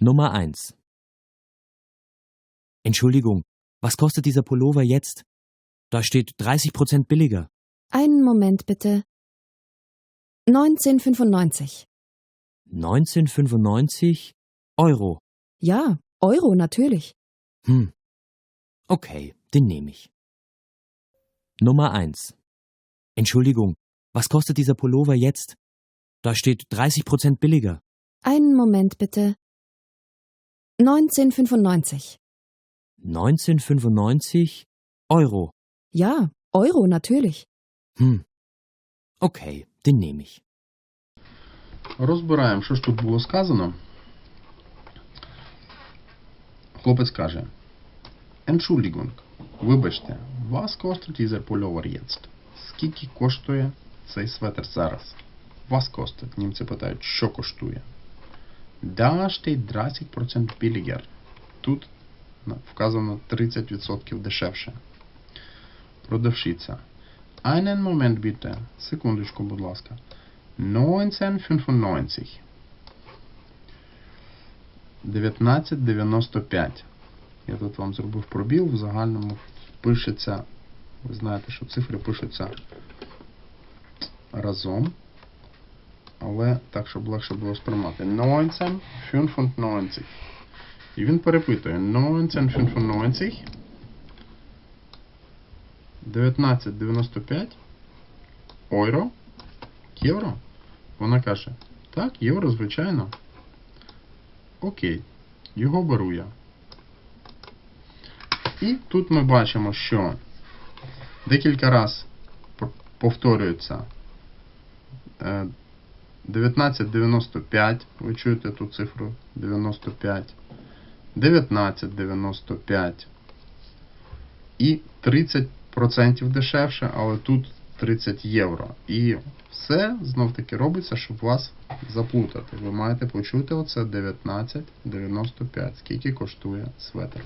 Nummer 1. Entschuldigung, was kostet dieser Pullover jetzt? Da steht 30% billiger. Einen Moment bitte. 1995. 1995 Euro. Ja, Euro natürlich. Hm. Okay, den nehme ich. Nummer 1. Entschuldigung, was kostet dieser Pullover jetzt? Da steht 30% billiger. Einen Moment bitte. 1995. 1995 Euro. Ja, Euro natürlich. Hm. Okay, den nehme ich. Розбираємо, що ж тут було сказано. Хлопець каже: Entschuldigung, вибачте, was kostet dieser Pullover jetzt? Скільки коштує цей светр зараз? Was kostet? Німці питають, що коштує? Da steht 30% billiger. Тут вказано 30% дешевше. Продавщиця. Einen Moment bitte. Секундочку, будь ласка. 1995. 1995. Я тут вам зробив пробіл, в загальному пишеться. Ви знаєте, що цифри пишуться разом. Але так, щоб легше було сприймати. 1995. І він перепитує 1995. 1995 Ойро? Євро? Вона каже, так, євро, звичайно. Окей, його беру я. І тут ми бачимо, що декілька раз повторюється е, 1995. Ви чуєте ту цифру 95. 1995. І 30% дешевше, але тут 30 євро. І все знов таки робиться, щоб вас заплутати. Ви маєте почути оце 19,95. Скільки коштує светр.